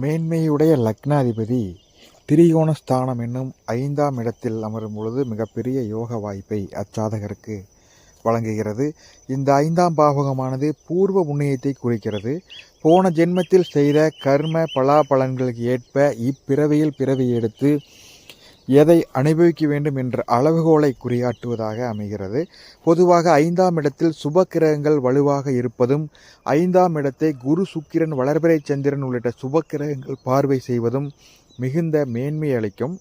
மேன்மையுடைய லக்னாதிபதி திரிகோணஸ்தானம் என்னும் ஐந்தாம் இடத்தில் அமரும் பொழுது மிகப்பெரிய யோக வாய்ப்பை அச்சாதகருக்கு வழங்குகிறது. இந்த ஐந்தாம் பாவகமானது பூர்வ புண்ணியத்தை குறிக்கிறது. போன ஜென்மத்தில் செய்த கர்ம பலாபலன்களுக்கு ஏற்ப இப்பிறவியில் பிறவி எடுத்து எதை அனுபவிக்க வேண்டும் என்ற அளவுகோலை குறியாட்டுவதாக அமைகிறது. பொதுவாக ஐந்தாம் இடத்தில் சுப கிரகங்கள் வலுவாக இருப்பதும் ஐந்தாம் இடத்தை குரு சுக்கிரன் வளர்பிறை சந்திரன் உள்ளிட்ட சுப கிரகங்கள் பார்வை செய்வதும் மிகுந்த மேன்மை அளிக்கும்.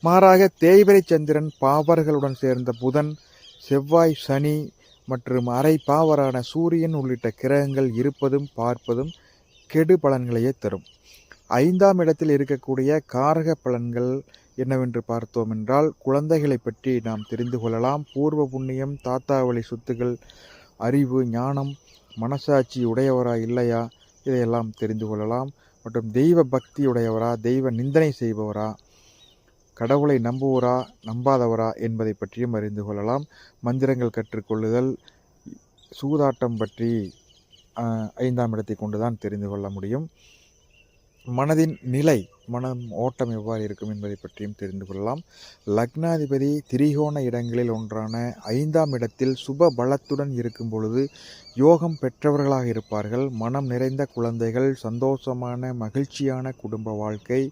மாறாக தேய்பிரை சந்திரன் பாவர்களுடன் சேர்ந்த புதன் செவ்வாய் சனி மற்றும் அரை பாவரான சூரியன் உள்ளிட்ட கிரகங்கள் இருப்பதும் பார்ப்பதும் கெடு பலன்களையே தரும். ஐந்தாம் இடத்தில் இருக்கக்கூடிய காரக பலன்கள் என்னவென்று பார்த்தோம் என்றால் குழந்தைகளை பற்றி நாம் தெரிந்து கொள்ளலாம். பூர்வ புண்ணியம் தாத்தா வழி சொத்துகள் அறிவு ஞானம் மனசாட்சி உடையவரா இல்லையா இதையெல்லாம் தெரிந்து கொள்ளலாம். மற்றும் தெய்வ பக்தி உடையவரா தெய்வ நிந்தனை செய்பவரா கடவுளை நம்புவரா நம்பாதவரா என்பதை பற்றியும் அறிந்து கொள்ளலாம். மந்திரங்கள் கற்றுக்கொள்ளுதல் சூதாட்டம் பற்றி ஐந்தாம் இடத்தை கொண்டுதான் தெரிந்து கொள்ள முடியும். மனதின் நிலை மனம் ஓட்டம் எவ்வாறு இருக்கும் என்பதை பற்றியும் தெரிந்து கொள்ளலாம். லக்னாதிபதி திரிகோண இடங்களில் ஒன்றான ஐந்தாம் இடத்தில் சுப பலத்துடன் இருக்கும் பொழுது யோகம் பெற்றவர்களாக இருப்பார்கள். மனம் நிறைந்த குழந்தைகள் சந்தோஷமான மகிழ்ச்சியான குடும்ப வாழ்க்கை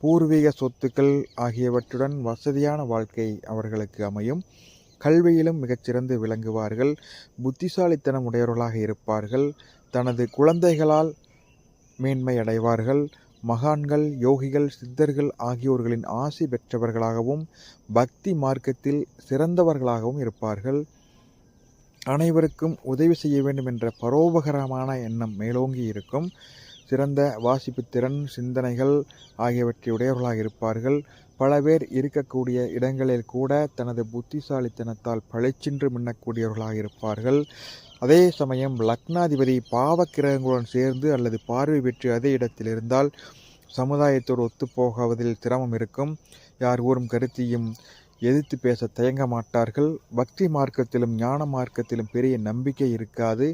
பூர்வீக சொத்துக்கள் ஆகியவற்றுடன் வசதியான வாழ்க்கை அவர்களுக்கு அமையும். கல்வியிலும் மிகச்சிறந்து விளங்குவார்கள். புத்திசாலித்தனம் உடையவர்களாக இருப்பார்கள். தனது குழந்தைகளால் மேன்மை அடைவார்கள் மகான்கள் யோகிகள் சித்தர்கள் ஆகியோர்களின் ஆசி பெற்றவர்களாகவும் பக்தி மார்க்கத்தில் சிறந்தவர்களாகவும் இருப்பார்கள். அனைவருக்கும் உதவி செய்ய வேண்டும் என்ற பரோபகரமான எண்ணம் மேலோங்கி இருக்கும் சிறந்த வாசிப்பு திறன் சிந்தனைகள் ஆகியவற்றை உடையவர்களாக இருப்பார்கள். பல பேர் இருக்கக்கூடிய இடங்களில் கூட தனது புத்திசாலித்தனத்தால் பழிச்சின்று மின்னக்கூடியவர்களாக இருப்பார்கள். அதே சமயம் லக்னாதிபதி பாவக்கிரகங்களுடன் சேர்ந்து அல்லது பார்வை பெற்று அதே இடத்தில் இருந்தால் சமுதாயத்தோடு ஒத்துப்போகுவதில் சிரமம் இருக்கும். யார் கூறும் கருத்தையும் எதிர்த்து பேச தயங்க மாட்டார்கள். பக்தி மார்க்கத்திலும் ஞான மார்க்கத்திலும் பெரிய நம்பிக்கை இருக்காது.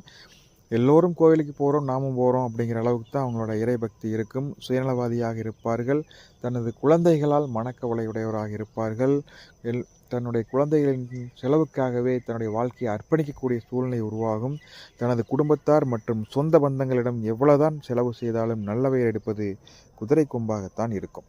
எல்லோரும் கோவிலுக்கு போகிறோம் நாமும் போகிறோம் அப்படிங்கிற அளவுக்கு தான் அவங்களோட இறைபக்தி இருக்கும். சுயநலவாதியாக இருப்பார்கள். தனது குழந்தைகளால் மனக்கவலையுடையவராக இருப்பார்கள். எல் தன்னுடைய குழந்தைகளின் செலவுக்காகவே தன்னுடைய வாழ்க்கையை அர்ப்பணிக்கக்கூடிய சூழ்நிலை உருவாகும். தனது குடும்பத்தார் மற்றும் சொந்த பந்தங்களிடம் எவ்வளவுதான் செலவு செய்தாலும் நல்லவை எடுப்பது குதிரை கொம்பாகத்தான் இருக்கும்.